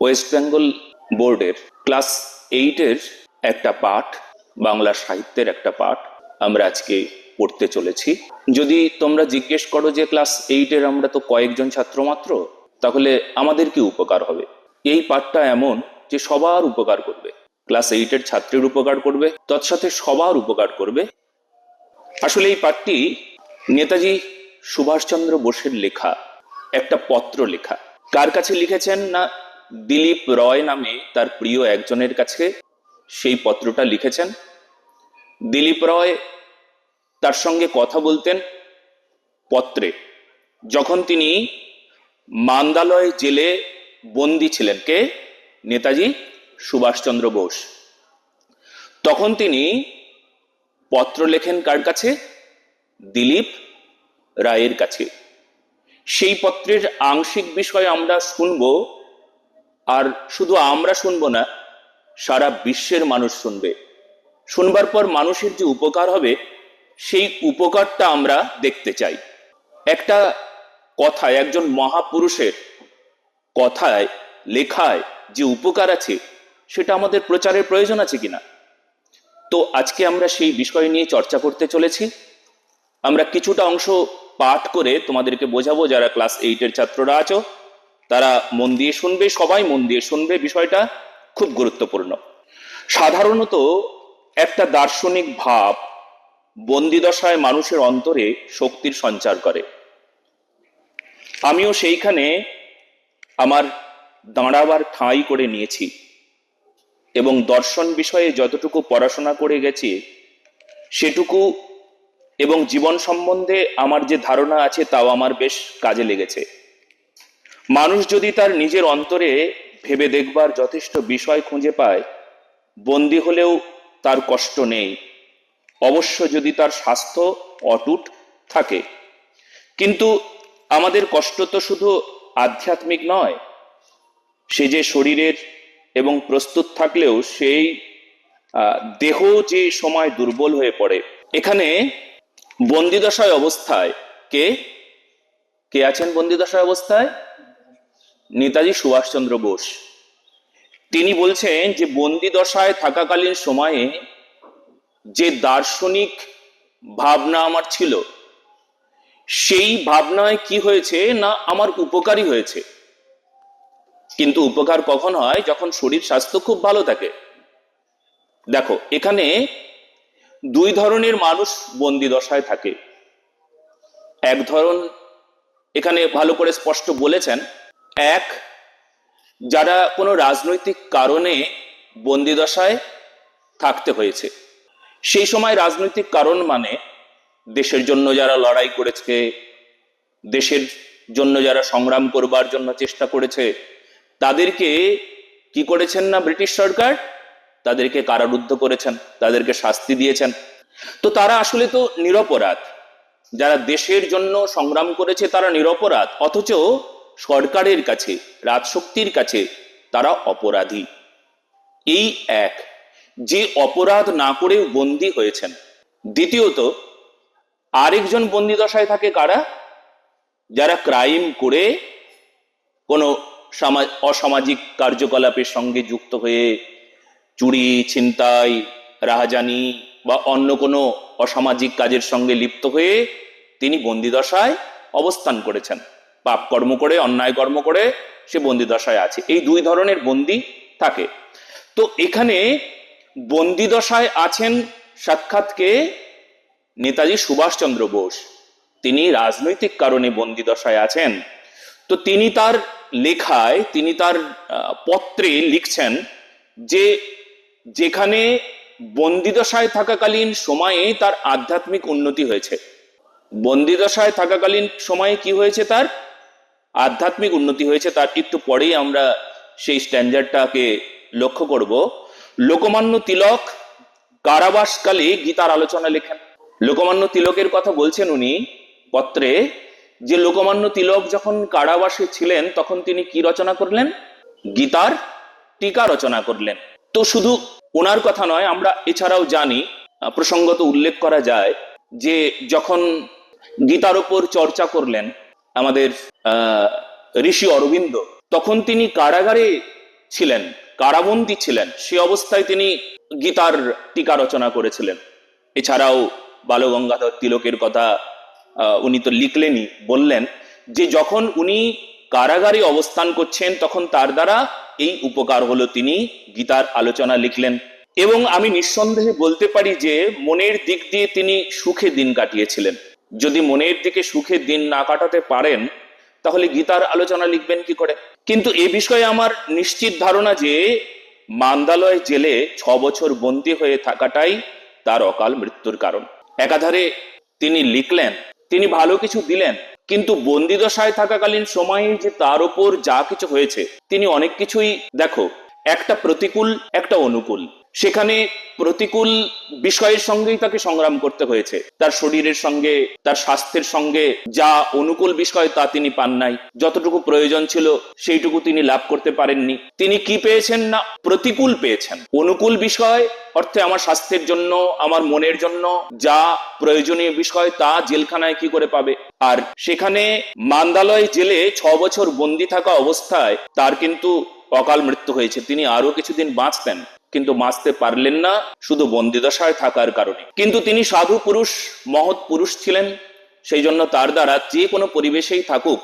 West Bengal বোর্ডের class এইটের একটা পাঠ, বাংলা সাহিত্যের একটা পাঠ আমরা আজকে পড়তে চলেছি। যদি তোমরা জিজ্ঞেস করো যে ক্লাস এইটের আমরা তো কয়েকজন ছাত্র মাত্র, তাহলে আমাদের কি উপকার হবে? এই পাঠটা এমন যে সবার উপকার করবে। ক্লাস এইটের ছাত্রের উপকার করবে, তৎসাথে সবার উপকার করবে। আসলে এই পাঠটি নেতাজি সুভাষচন্দ্র বোসের লেখা, একটা পত্র লেখা। কার কাছে লিখেছেন না দিলীপ রয় নামে তার প্রিয় একজনের কাছে সেই পত্রটা লিখেছেন। দিলীপ রয় তার সঙ্গে কথা বলতেন পত্রে। যখন তিনি মান্দালয় জেলে বন্দি ছিলেন, কে? নেতাজি সুভাষচন্দ্র বোস। তখন তিনি পত্র লেখেন কার কাছে? দিলীপ রায়ের কাছে। সেই পত্রের আংশিক বিষয় আমরা শুনব আর শুধু আমরা শুনব না, সারা বিশ্বের মানুষ শুনবে। শুনবার পর মানুষের যে উপকার হবে, সেই উপকারটা আমরা দেখতে চাই। একটা কথায়, একজন মহাপুরুষের কথায়, লেখায় যে উপকার আছে, সেটা আমাদের প্রচারের প্রয়োজন আছে কিনা? তো আজকে আমরা সেই বিষয় নিয়ে চর্চা করতে চলেছি। আমরা কিছুটা অংশ পাঠ করে তোমাদেরকে বোঝাবো, যারা ক্লাস এইটের ছাত্ররা আছো। তারা মন দিয়ে শুনবে, সবাই মন দিয়ে শুনবে, বিষয়টা খুব গুরুত্বপূর্ণ। সাধারণত একটা দার্শনিক ভাব বন্দিদশায় মানুষের অন্তরে শক্তির সঞ্চার করে। আমিও সেইখানে আমার দাঁড়াবার ঠাঁই করে নিয়েছি এবং দর্শন বিষয়ে যতটুকু পড়াশোনা করে গেছি, সেটুকু এবং জীবন সম্বন্ধে আমার যে ধারণা আছে তাও আমার বেশ কাজে লেগেছে। মানুষ যদি তার নিজের অন্তরে ভেবে দেখবার যথেষ্ট বিষয় খুঁজে পায়, বন্দি হলেও তার কষ্ট নেই। অবশ্য যদি তার স্বাস্থ্য অটুট থাকে। কিন্তু আমাদের কষ্ট তো শুধু আধ্যাত্মিক নয়, সে যে শরীরের এবং প্রস্তুত থাকলেও সেই দেহ যে সময় দুর্বল হয়ে পড়ে। এখানে বন্দিদশায় অবস্থায় কে? কে আছেন বন্দিদশায় অবস্থায়? নেতাজি সুভাষচন্দ্র বোস। তিনি বলছেন যে বন্দি দশায় থাকাকালীন সময়ে যে দার্শনিক ভাবনা আমার ছিল, সেই ভাবনায় কি হয়েছে না আমার উপকারী হয়েছে। কিন্তু উপকার কখন হয়? যখন শরীর স্বাস্থ্য খুব ভালো থাকে। দেখো, এখানে দুই ধরনের মানুষ বন্দি দশায় থাকে। এক ধরন এখানে ভালো করে স্পষ্ট বলেছেন এক, যারা কোনো রাজনৈতিক কারণে বন্দি দশায় থাকতে হয়েছে। সেই সময় রাজনৈতিক কারণ মানে দেশের জন্য যারা লড়াই করেছে, দেশের জন্য যারা সংগ্রাম করবার জন্য চেষ্টা করেছে, তাদেরকে কি করেছেন না ব্রিটিশ সরকার? তাদেরকে কারারুদ্ধ করেছেন, তাদেরকে শাস্তি দিয়েছেন। তো তারা আসলে তো নিরপরাধ। যারা দেশের জন্য সংগ্রাম করেছে তারা নিরপরাধ, অথচ সরকারের কাছে, রাজশক্তির কাছে তারা অপরাধী। এই এক, যে অপরাধ না করেও বন্দী হয়েছেন। দ্বিতীয়ত, আরেকজন বন্দি দশায় থাকে কারা? যারা ক্রাইম করে কোনো সামা, অসামাজিক কার্যকলাপের সঙ্গে যুক্ত হয়ে চুরি, ছিনতাই, রাহাজানি বা অন্য কোনো অসামাজিক কাজের সঙ্গে লিপ্ত হয়ে তিনি বন্দিদশায় অবস্থান করেছেন। পাপ কর্ম করে, অন্যায় কর্ম করে সে বন্দিদশায় আছে। এই দুই ধরনের বন্দি থাকে। তো এখানে বন্দিদশায় আছেন সাক্ষাৎকে নেতাজি সুভাষচন্দ্র বোস। তিনি রাজনৈতিক কারণে বন্দিদশায় আছেন। তো তিনি তার লেখায়, তিনি তার পত্রে লিখছেন যে যেখানে বন্দিদশায় থাকাকালীন সময়ে তার আধ্যাত্মিক উন্নতি হয়েছে। বন্দিদশায় থাকাকালীন সময়ে কি হয়েছে তার? আধ্যাত্মিক উন্নতি হয়েছে, তার একটু পরেই আমরা সেই স্ট্যান্ডার্ডটাকে লক্ষ্য করব। লোকমান্য তিলক কারাবাসকালে গীতার আলোচনা লেখেন। লোকমান্য তিলকের কথা বলছেন উনি পত্রে যে লোকমান্য তিলক যখন কারাবাসে ছিলেন, তখন তিনি কি রচনা করলেন? গীতার টিকা রচনা করলেন। তো শুধু ওনার কথা নয়, আমরা এছাড়াও জানি, প্রসঙ্গত উল্লেখ করা যায় যে যখন গীতার ওপর চর্চা করলেন আমাদের ঋষি অরবিন্দ, তখন তিনি কারাগারে ছিলেন, কারাবন্দী ছিলেন। সে অবস্থায় তিনি গীতার টিকা রচনা করেছিলেন। এছাড়াও বালগঙ্গাধর তিলকের কথা উনি তো লিখলেনই, বললেন যে যখন উনি কারাগারে অবস্থান করছেন, তখন তার দ্বারা এই উপকার হলো তিনি গীতার আলোচনা লিখলেন। এবং আমি নিঃসন্দেহে বলতে পারি যে মনের দিক দিয়ে তিনি সুখে দিন কাটিয়েছিলেন। যদি মনের দিকে সুখে দিন না কাটাতে পারেন, তাহলে গীতার আলোচনা লিখবেন কি করে? কিন্তু এ বিষয়ে আমার নিশ্চিত ধারণা যে, মান্দালয় জেলে ছ বছর বন্দী হয়ে থাকাটাই তার অকাল মৃত্যুর কারণ। একাধারে তিনি লিখলেন, তিনি ভালো কিছু দিলেন, কিন্তু বন্দিদশায় থাকাকালীন সময়ে যে তার উপর যা কিছু হয়েছে, তিনি অনেক কিছুই দেখো, একটা প্রতিকূল, একটা অনুকূল। সেখানে প্রতিকূল বিষয়ের সঙ্গেই তাকে সংগ্রাম করতে হয়েছে। তার শরীরের সঙ্গে, তার স্বাস্থ্যের সঙ্গে যা অনুকূল বিষয় তা তিনি পান নাই। যতটুকু প্রয়োজন ছিল সেইটুকু তিনি লাভ করতে পারেননি। তিনি কি পেয়েছেন না? প্রতিকূল পেয়েছেন। অনুকূল বিষয় অর্থে আমার স্বাস্থ্যের জন্য, আমার মনের জন্য যা প্রয়োজনীয় বিষয় তা জেলখানায় কি করে পাবে? আর সেখানে মান্দালয় জেলে ছ বছর বন্দি থাকা অবস্থায় তার কিন্তু অকাল মৃত্যু হয়েছে। তিনি আরও কিছুদিন বাঁচতেন। কিন্তু বাঁচতে পারলেন না, শুধু বন্দিদশায় থাকার কারণে। কিন্তু তিনি সাধু পুরুষ, মহৎ পুরুষ ছিলেন, সেই জন্য তার দ্বারা যে কোনো পরিবেশেই থাকুক,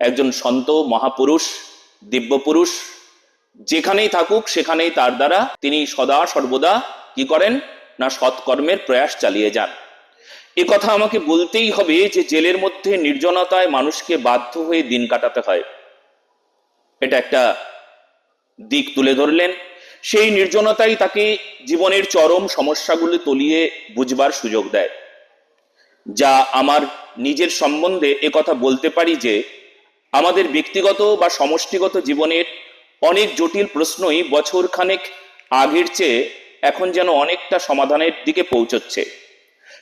একজন সন্ত, মহাপুরুষ, দিব্য পুরুষ, যেখানেই থাকুক, সেখানেই তার দ্বারা তিনি সদা সর্বদা কি করেন? না সৎকর্মের প্রয়াস চালিয়ে যান। এ কথা আমাকে বলতেই হবে যে জেলের মধ্যে নির্জনতায় মানুষকে বাধ্য হয়ে দিন কাটাতে হয়। এটা একটা দিক তুলে ধরলেন। সেই নির্জনতাই তাকে জীবনের চরম সমস্যাগুলো তলিয়ে বুঝবার সুযোগ দেয়, যা আমার নিজের সম্বন্ধে কথা বলতে পারি যে, আমাদের ব্যক্তিগত বা সমষ্টিগত জীবনের অনেক জটিল প্রশ্নই বছর খানেক আগের চেয়ে এখন যেন অনেকটা সমাধানের দিকে পৌঁছচ্ছে।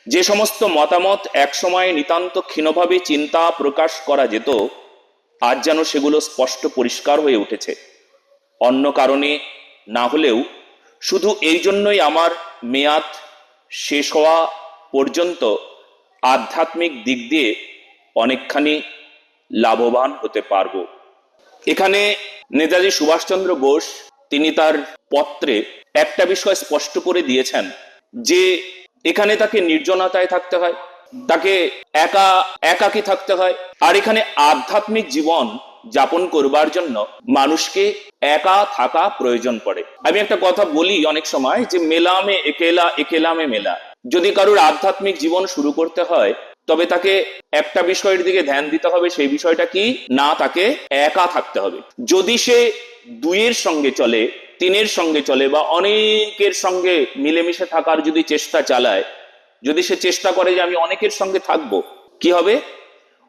যে সমস্ত মতামত একসময় নিতান্ত ক্ষীণভাবে চিন্তা প্রকাশ করা যেত, আজ যেন সেগুলো স্পষ্ট পরিষ্কার হয়ে উঠেছে। অন্য কারণে না হলেও শুধু এই জন্যই আমার মেয়াদ শেষ হওয়া পর্যন্ত আধ্যাত্মিক দিক দিয়ে অনেকখানি লাভবান হতে পারব। এখানে নেতাজি সুভাষচন্দ্র বোস, তিনি তার পত্রে একটা বিষয় স্পষ্ট করে দিয়েছেন যে এখানে তাকে নির্জনতায় থাকতে হয়, তাকে একা, একাকী থাকতে হয়। আর এখানে আধ্যাত্মিক জীবন যাপন করবার জন্য মানুষকে একা থাকা প্রয়োজন পড়ে। আমি একটা কথা বলি অনেক সময় যে মেলামে, একেলা, একেলামে মেলা। যদি কারোর আধ্যাত্মিক জীবন শুরু করতে হয়, তবে তাকে একটা বিষয়ের দিকে ধ্যান দিতে হবে, সেই বিষয়টা কি? না, তাকে একা থাকতে হবে। যদি সে দুইয়ের সঙ্গে চলে, তিনের সঙ্গে চলে বা অনেকের সঙ্গে মিলেমিশে থাকার যদি চেষ্টা চালায়, যদি সে চেষ্টা করে যে আমি অনেকের সঙ্গে থাকব, কি হবে?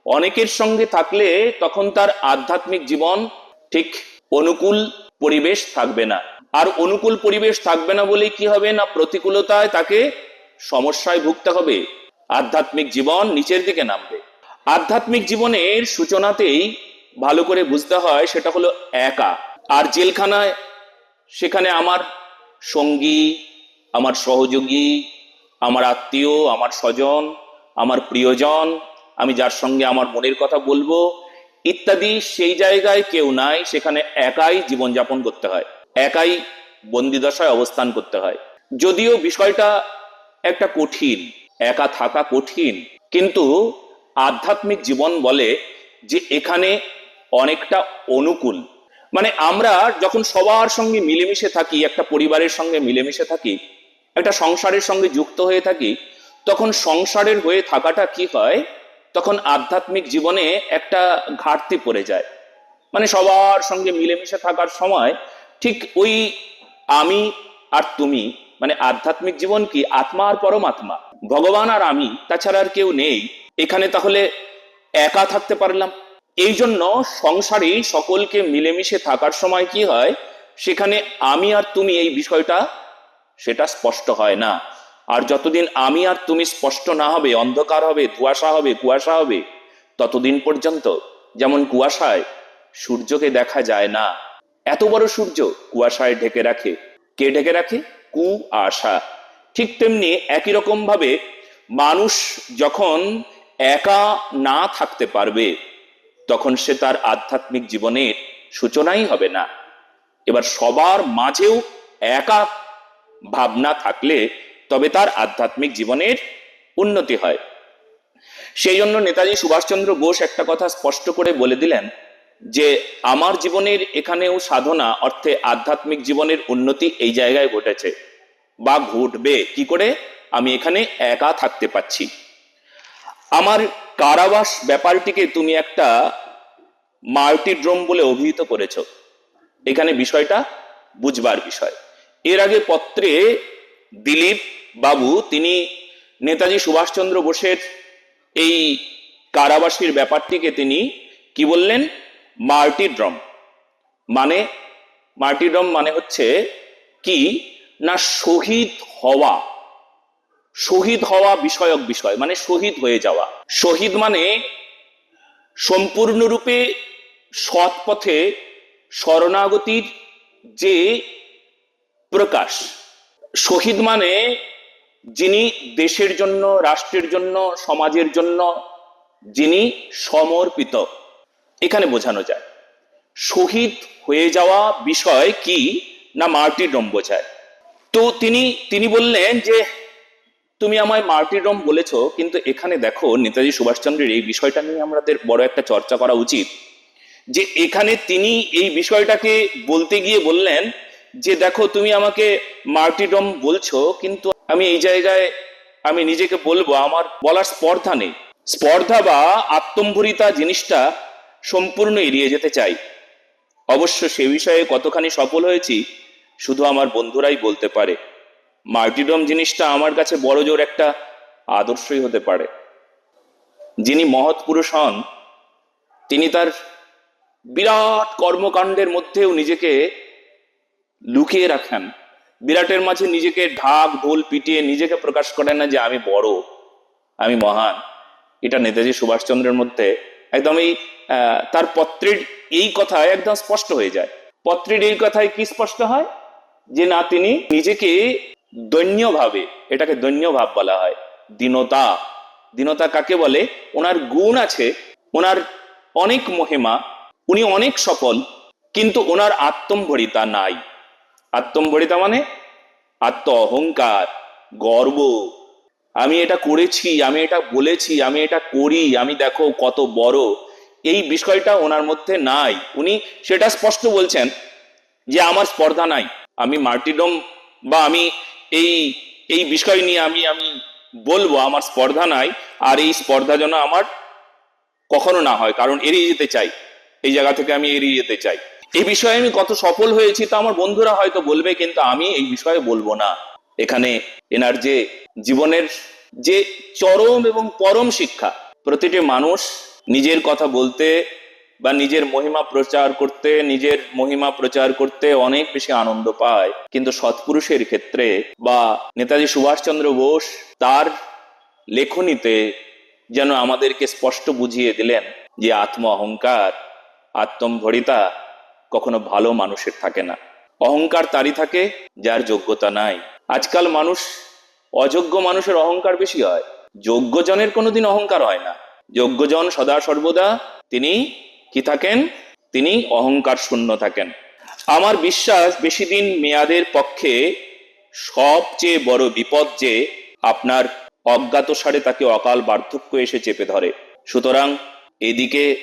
অনেকের সঙ্গে থাকলে তখন তার আধ্যাত্মিক জীবন ঠিক অনুকূল পরিবেশ থাকবে না। আর অনুকূল পরিবেশ থাকবে না বলে কি হবে না প্রতিকূলতায় তাকে সমস্যায় ভুগতে হবে। আধ্যাত্মিক জীবন নিচের দিকে নামবে। আধ্যাত্মিক জীবনের সূচনাতেই ভালো করে বুঝতে হয় সেটা হলো একা। আর জেলখানায় সেখানে আমার সঙ্গী, আমার সহযোগী, আমার আত্মীয়, আমার স্বজন, আমার প্রিয়জন আমি যার সঙ্গে আমার মনের কথা বলব, ইত্যাদি, সেই জায়গায় কেউ নাই, সেখানে একাই জীবনযাপন করতে হয়, একাই বন্দিদশায় অবস্থান করতে হয়। যদিও বিষয়টা একটা কঠিন, একা থাকা কঠিন, কিন্তু আধ্যাত্মিক জীবন বলে যে এখানে অনেকটা অনুকূল। মানে আমরা যখন সবার সঙ্গে মিলেমিশে থাকি, একটা পরিবারের সঙ্গে মিলেমিশে থাকি, একটা সংসারের সঙ্গে যুক্ত হয়ে থাকি, তখন সংসারের হয়ে থাকাটা কি হয়? তখন আধ্যাত্মিক জীবনে একটা ঘাটতি পড়ে যায়। মানে সবার সঙ্গে মিলেমিশে থাকার সময় ঠিক ওই আমি আর তুমি মানে আধ্যাত্মিক জীবন কি আত্মা আর পরমাত্মা? ভগবান আর আমি, তাছাড়া আর কেউ নেই, এখানে তাহলে একা থাকতে পারলাম? এই জন্য সংসারে সকলকে মিলেমিশে থাকার সময় কি হয়? সেখানে আমি আর তুমি এই বিষয়টা, সেটা স্পষ্ট হয় না। আর যতদিন আমি আর তুমি স্পষ্ট না হবে, অন্ধকার হবে, কুয়াশা হবে কুয়াশা হবে, ততদিন পর্যন্ত যেমন কুয়াশায় সূর্যকে দেখা যায় না, এত বড় সূর্য কুয়াশায় ঢেকে রাখে। কে ঢেকে রাখে? কু আশা ঠিক তেমনি একই রকম ভাবে মানুষ যখন একা না থাকতে পারবে, তখন সে তার আধ্যাত্মিক জীবনের সূচনাই হবে না। এবার সবার মাঝেও একা ভাবনা থাকলে তবে তার আধ্যাত্মিক জীবনের উন্নতি হয়। সেই জন্য নেতাজি সুভাষচন্দ্র বোস একটা কথা স্পষ্ট করে বলে দিলেন যে, আমার জীবনের এখানেও সাধনা অর্থে আধ্যাত্মিক জীবনের উন্নতি এই জায়গায় ঘটেছে। বা ঘটবে, কি করে? আমি এখানে একা থাকতে পাচ্ছি আমার কারাবাস ব্যাপারটিকে তুমি একটা মাল্টিড্রোম বলে অভিহিত করেছ। এখানে বিষয়টা বুঝবার বিষয়। এর আগে পত্রে দিলীপ বাবু, তিনি নেতাজি সুভাষচন্দ্র বোসের এই কারাবাসীর ব্যাপারটিকে তিনি কি বললেন? মাল্টিড্রম মানে মার্টিডম মানে হচ্ছে কি? না, শহীদ হওয়া। শহীদ হওয়া বিষয়ক বিষয় মানে শহীদ হয়ে যাওয়া। শহীদ মানে সম্পূর্ণরূপে সৎ পথে শরণাগতির যে প্রকাশ। শহীদ মানে যিনি দেশের জন্য, রাষ্ট্রের জন্য, সমাজের জন্য, যিনি সমর্পিত। এখানে বোঝানো যায়, শহীদ হয়ে যাওয়া বিষয় কি না মার্টিডম বোঝায় তো তিনি তিনি বললেন যে, তুমি আমায় মার্টিডম বলেছ, কিন্তু এখানে দেখো, নেতাজি সুভাষচন্দ্রের এই বিষয়টা নিয়ে আমাদের বড় একটা চর্চা করা উচিত। যে এখানে তিনি এই বিষয়টাকে বলতে গিয়ে বললেন যে, দেখো, তুমি আমাকে মার্টিডম বলছো, কিন্তু আমি এই জায়গায় আমি নিজেকে বলব, আমার বলার স্পর্ধা নেই। স্পর্ধা বা আত্মম্ভরিতা জিনিসটা সম্পূর্ণ এড়িয়ে যেতে চাই। অবশ্য সে বিষয়ে কতখানি সফল হয়েছি, শুধু আমার বন্ধুরাই বলতে পারে। মার্টিডম জিনিসটা আমার কাছে বড় জোর একটা আদর্শই হতে পারে। যিনি মহৎ পুরুষ হন, তিনি তার বিরাট কর্মকাণ্ডের মধ্যেও নিজেকে লুকিয়ে রাখেন। বিরাটের মাঝে নিজেকে ঢাক ঢোল পিটিয়ে নিজেকে প্রকাশ করেন না যে আমি বড় আমি মহান। এটা নেতাজি সুভাষচন্দ্রের মধ্যে একদম এই আহ, তার পত্রের এই কথায় একদম স্পষ্ট হয়ে যায়। পত্রের এই কথায় কি স্পষ্ট হয়? যে না তিনি নিজেকে দৈন্য ভাবে এটাকে দৈন্য ভাব বলা হয় দীনতা। দীনতা কাকে বলে? ওনার গুণ আছে ওনার অনেক মহিমা উনি অনেক সফল কিন্তু ওনার আত্মম্ভরিতা নাই। আত্মম্ভরিতা মানে? আত্ম অহংকার গর্ব। আমি এটা করেছি, আমি এটা বলেছি, আমি এটা করি, আমি দেখো কত বড়। এই বিষয়টা ওনার মধ্যে নাই। উনি সেটা স্পষ্ট বলছেন যে আমার স্পর্ধা নাই। আমি মার্টিডম বা আমি এই এই বিষয় নিয়ে আমি আমি বলব, আমার স্পর্ধা নাই। আর এই স্পর্ধা যেন আমার কখনো না হয়, কারণ এড়িয়ে যেতে চাই। এই জায়গা থেকে আমি এড়িয়ে যেতে চাই। এই বিষয়ে আমি কত সফল হয়েছি তা আমার বন্ধুরা হয়তো বলবে, কিন্তু আমি এই বিষয়ে বলব না। এখানে এনার যে জীবনের যে চরম এবং পরম শিক্ষা, প্রতিটি মানুষ নিজের কথা বলতে বা নিজের মহিমা প্রচার করতে, নিজের মহিমা প্রচার করতে অনেক বেশি আনন্দ পায়। কিন্তু সৎপুরুষের ক্ষেত্রে বা নেতাজি সুভাষচন্দ্র বোস তার লেখনীতে যেন আমাদেরকে স্পষ্ট বুঝিয়ে দিলেন যে আত্ম অহংকার আত্মম্ভরিতা কখনো ভালো মানুষের থাকে না। অহংকার তারই থাকে, যার যোগ্যতা নাই। আজকাল মানুষ অযোগ্য মানুষের অহংকার বেশি হয়। যোগ্যজনের কোনোদিন অহংকার হয় না। যোগ্যজন সদা সর্বদা তিনি কি থাকেন? তিনি অহংকার শূন্য থাকেন। আমার বিশ্বাস বেশি দিন মেয়াদের পক্ষে সবচেয়ে বড় বিপদ যে আপনার অজ্ঞাতসারে তাকে অকাল বার্ধক্য এসে চেপে ধরে। সুতরাং এদিকে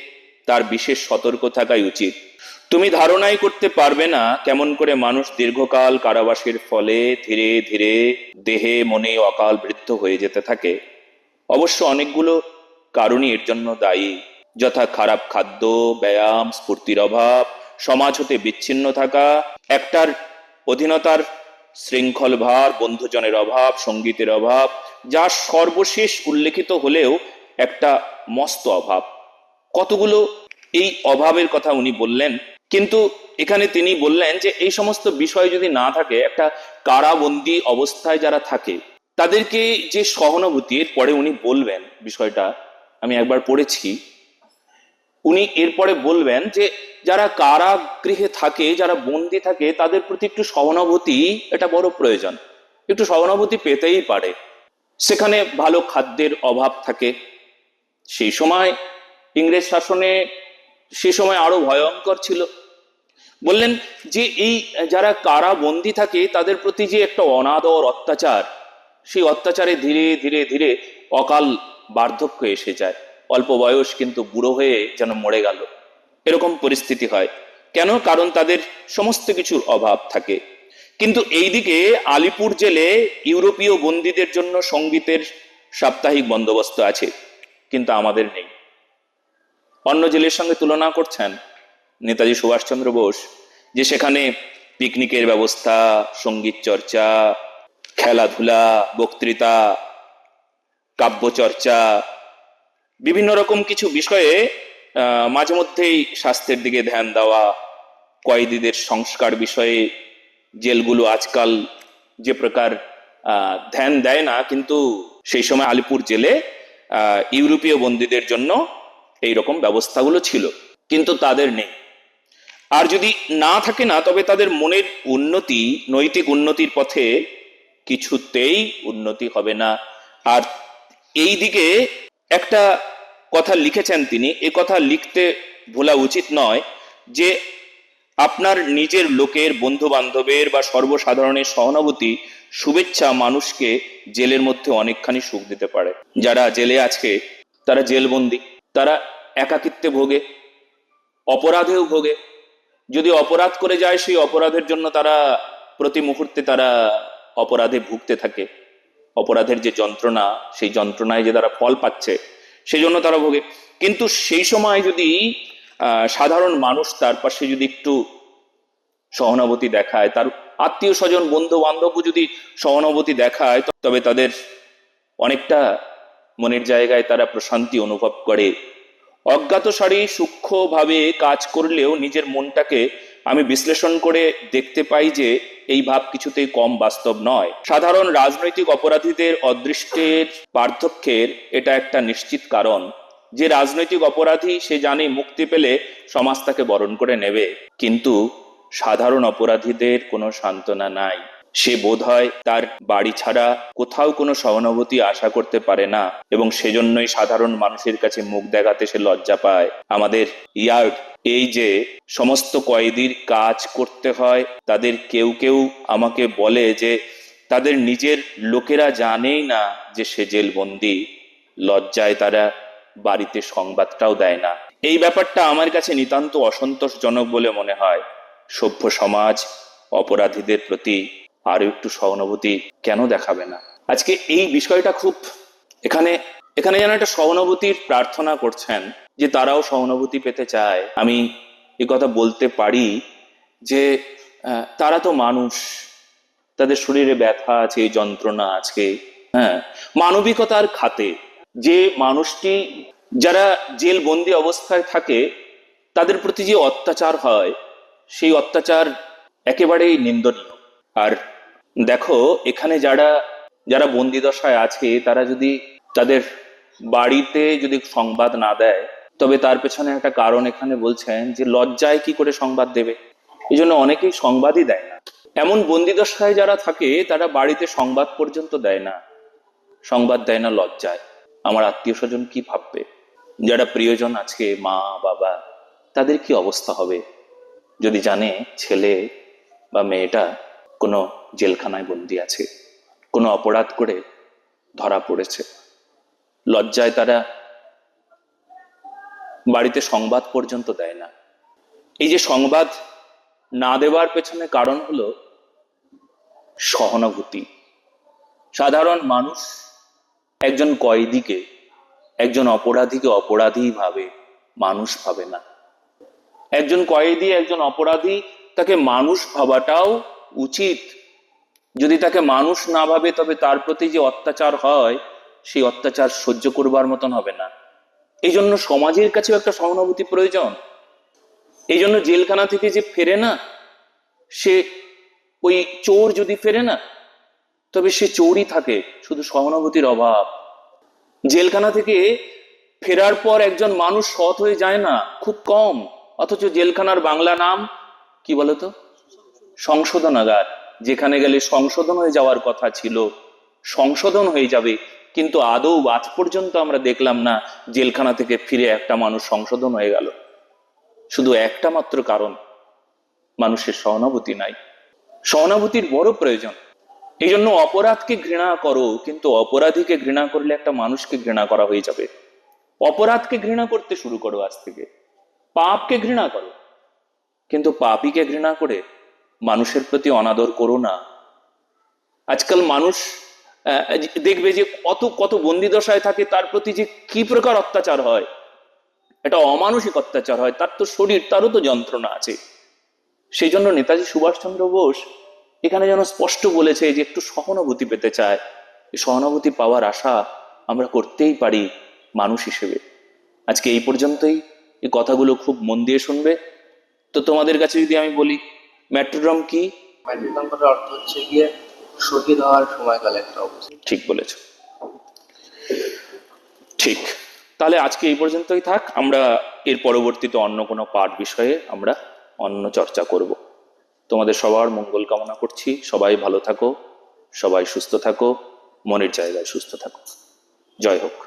তার বিশেষ সতর্ক থাকাই উচিত। তুমি ধারণাই করতে পারবে না কেমন করে মানুষ দীর্ঘকাল কারাবাসের ফলে ধীরে ধীরে দেহে, মনে অকাল বৃদ্ধ হয়ে যেতে থাকে। অবশ্য অনেকগুলো কারণই এর জন্য দায়ী। যথা খারাপ খাদ্য, ব্যায়াম, স্ফূর্তির অভাব, সমাজ হতে বিচ্ছিন্ন থাকা, একটার অধীনতার শৃঙ্খল ভার, বন্ধুজনের অভাব, সঙ্গীতের অভাব, যা সর্বশেষ উল্লেখিত হলেও একটা মস্ত অভাব। কতগুলো এই অভাবের কথা উনি বললেন কিন্তু এখানে তিনি বললেন যে এই সমস্ত বিষয় যদি না থাকে, একটা কারাবন্দি অবস্থায় যারা থাকে, তাদেরকে যে সহানুভূতি পরে উনি বলবেন বিষয়টা, আমি একবার পড়েছি, উনি এরপরে বলবেন যে যারা কারাগৃহে থাকে, যারা বন্দি থাকে, তাদের প্রতি একটু সহানুভূতি, এটা বড় প্রয়োজন। একটু সহানুভূতি পেতেই পারে। সেখানে ভালো খাদ্যের অভাব থাকে। সেই সময় ইংরেজ শাসনে সে সময় আরও ভয়ঙ্কর ছিল। বললেন যে এই যারা কারা বন্দি থাকে, তাদের প্রতি যে একটা অনাদর, অত্যাচার, সেই অত্যাচারে ধীরে ধীরে ধীরে অকাল বার্ধক্য এসে যায়। অল্প বয়স কিন্তু বুড়ো হয়ে যেন মরে গেল। এরকম পরিস্থিতি হয়। কেন? কারণ তাদের সমস্ত কিছুর অভাব থাকে। কিন্তু এইদিকে আলিপুর জেলে ইউরোপীয় বন্দীদের জন্য সঙ্গীতের সাপ্তাহিক বন্দোবস্ত আছে, কিন্তু আমাদের নেই। অন্য জেলের সঙ্গে তুলনা করছেন নেতাজি সুভাষচন্দ্র বোস, যে সেখানে পিকনিকের ব্যবস্থা, সংগীত চর্চা, খেলাধুলা, বক্তৃতা কাব্যচর্চা বিভিন্ন রকম কিছু বিষয়ে মাঝে মধ্যেই স্বাস্থ্যের দিকে ধ্যান দেওয়া, কয়েদিদের সংস্কার বিষয়ে জেলগুলো আজকাল যে প্রকার ধ্যান দেয় না, কিন্তু সেই সময় আলিপুর জেলে ইউরোপীয় বন্দীদের জন্য এই রকম ব্যবস্থাগুলো ছিল, কিন্তু তাদের নেই। আর যদি না থাকে না, তবে তাদের মনের উন্নতি, নৈতিক উন্নতির পথে কিছুতেই উন্নতি হবে না। আর এই দিকে একটা কথা লিখেছেন তিনি, এ কথা লিখতে ভোলা উচিত নয় যে আপনার নিজের লোকের বন্ধু বান্ধবের বা সর্বসাধারণের সহানুভূতি, শুভেচ্ছা মানুষকে জেলের মধ্যে অনেকখানি সুখ দিতে পারে। যারা জেলে আছে, তারা জেলবন্দি। তারা একাকিত্বে ভোগে, অপরাধেও ভোগে। যদি অপরাধ করে যায়, সেই অপরাধের জন্য তারা প্রতি মুহূর্তে তারা অপরাধে ভুগতে থাকে। অপরাধের যে যন্ত্রণা, সেই যন্ত্রণায় যে তারা ফল পাচ্ছে, সেই জন্য তারা ভোগে। কিন্তু সেই সময় যদি সাধারণ মানুষ তার পাশে যদি একটু সহানুভূতি দেখায়, তার আত্মীয় স্বজন বন্ধু বান্ধবও যদি সহানুভূতি দেখায়, তবে তাদের অনেকটা মনের জায়গায় তারা প্রশান্তি অনুভব করে। অজ্ঞাতসারী সূক্ষ্মভাবে কাজ করলেও নিজের মনটাকে আমি বিশ্লেষণ করে দেখতে পাই যে এই ভাব কিছুতেই কম বাস্তব নয়। সাধারণ রাজনৈতিক অপরাধীদের অদৃষ্টের পার্থক্যের এটা একটা নিশ্চিত কারণ যে রাজনৈতিক অপরাধী সে জানে মুক্তি পেলে সমাজ তাকে বরণ করে নেবে। কিন্তু সাধারণ অপরাধীদের কোনো সান্ত্বনা নাই। সে বোধ হয় তার বাড়ি ছাড়া কোথাও কোনো সহানুভূতি আশা করতে পারে না এবং সেজন্যই সাধারণ মানুষের কাছে মুখ দেখাতে সে লজ্জা পায়। আমাদের ইয়ার্ড, এই যে সমস্ত কয়েদির কাজ করতে হয়, তাদের কেউ কেউ আমাকে বলে যে তাদের নিজের লোকেরা জানেই না যে সে জেলবন্দি। লজ্জায় তারা বাড়িতে সংবাদটাও দেয় না। এই ব্যাপারটা আমার কাছে নিতান্ত অসন্তোষজনক বলে মনে হয়। সভ্য সমাজ অপরাধীদের প্রতি আরও একটু সহানুভূতি কেন দেখাবে না? আজকে এই বিষয়টা খুব এখানে এখানে যেন একটা সহানুভূতির প্রার্থনা করছেন যে তারাও সহানুভূতি পেতে চায়। আমি এ কথা বলতে পারি যে তারা তো মানুষ। তাদের শরীরে ব্যথা আছে, যন্ত্রণা আছে হ্যাঁ। মানবিকতার খাতে যে মানুষটি, যারা জেল বন্দি অবস্থায় থাকে, তাদের প্রতি যে অত্যাচার হয়, সেই অত্যাচার একেবারেই নিন্দনীয়। আর দেখো, এখানে যারা যারা বন্দি দশায় আছে, তারা যদি তাদের বাড়িতে যদি সংবাদ না দেয়, তবে তার পেছনে একটা কারণ এখানে বলছেন যে লজ্জায় কি করে সংবাদ দেবে? এই জন্য অনেকেই সংবাদই দেয় না। এমন বন্দি দশায় যারা থাকে, তারা বাড়িতে সংবাদ পর্যন্ত দেয় না। সংবাদ দেয় না লজ্জায়। আমার আত্মীয় স্বজন কি ভাববে? যারা প্রিয়জন আছে, মা, বাবা, তাদের কি অবস্থা হবে? যদি জানে ছেলে বা মেয়েটা কোনো জেলখানায় বন্দি আছে, কোনো অপরাধ করে ধরা পড়েছে। লজ্জায় তারা বাড়িতে সংবাদ পর্যন্ত দেয় না। এই যে সংবাদ না দেওয়ার পেছনে কারণ হলো সহানুভূতি। সাধারণ মানুষ একজন কয়েদিকে, একজন অপরাধীকে অপরাধী ভাবে মানুষ ভাবে না। একজন কয়েদি, একজন অপরাধী, তাকে মানুষ ভাবাটাও উচিত। যদি তাকে মানুষ না ভাবে, তবে তার প্রতি যে অত্যাচার হয়, সেই অত্যাচার সহ্য করবার মতন হবে না। এই জন্য সমাজের কাছেও একটা সহানুভূতি প্রয়োজন। এই জন্য জেলখানা থেকে যে ফেরে না, সে ওই চোর যদি ফেরে না, তবে সে চোরই থাকে, শুধু সহানুভূতির অভাব। জেলখানা থেকে ফেরার পর একজন মানুষ সৎ হয়ে যায় না, খুব কম। অথচ জেলখানার বাংলা নাম কি বলতো? সংশোধনাগার, যেখানে গেলে সংশোধন হয়ে যাওয়ার কথা ছিল। সংশোধন হয়ে যাবে, কিন্তু আদৌ আজ পর্যন্ত আমরা দেখলাম না জেলখানা থেকে ফিরে একটা মানুষ সংশোধন হয়ে গেল। শুধু একটা মাত্র কারণ, মানুষের সহানুভূতি নাই। সহানুভূতির বড় প্রয়োজন এই জন্য অপরাধকে ঘৃণা করো, কিন্তু অপরাধীকে ঘৃণা করলে একটা মানুষকে ঘৃণা করা হয়ে যাবে। অপরাধকে ঘৃণা করতে শুরু করো আজ থেকে। পাপকে ঘৃণা করো, কিন্তু পাপীকে ঘৃণা করে মানুষের প্রতি অনাদর করো না। আজকাল মানুষ দেখবে যে কত কত বন্দি দশায় থাকে, তার প্রতি যে কি প্রকার অত্যাচার হয়। এটা অমানসিক অত্যাচার হয়, তার তো শরীর, তারও তো যন্ত্রণা আছে। সেই জন্য নেতাজি সুভাষচন্দ্র বোস এখানে যেন স্পষ্ট বলেছে যে একটু সহানুভূতি পেতে চায়। সহানুভূতি পাওয়ার আশা আমরা করতেই পারি মানুষ হিসেবে। আজকে এই পর্যন্তই। এই কথাগুলো খুব মন দিয়ে শুনবে। তো তোমাদের কাছে যদি আমি বলি মেট্রোড্রম কি? মাইক্রোকম্পের অর্থ হচ্ছে গিয়ে শহীদ হওয়ার সময়কাল একটা অবস্থা। ঠিক বলেছ। ঠিক। তাহলে আজকে এই পর্যন্তই থাক। আমরা এর পরবর্তীতে অন্য কোনো পাঠ বিষয়ে আমরা অন্য চর্চা করব। তোমাদের সবার মঙ্গল কামনা করছি। সবাই ভালো থাকো সবাই সুস্থ থাকো মনের জায়গায় সুস্থ থাকো। জয় হোক।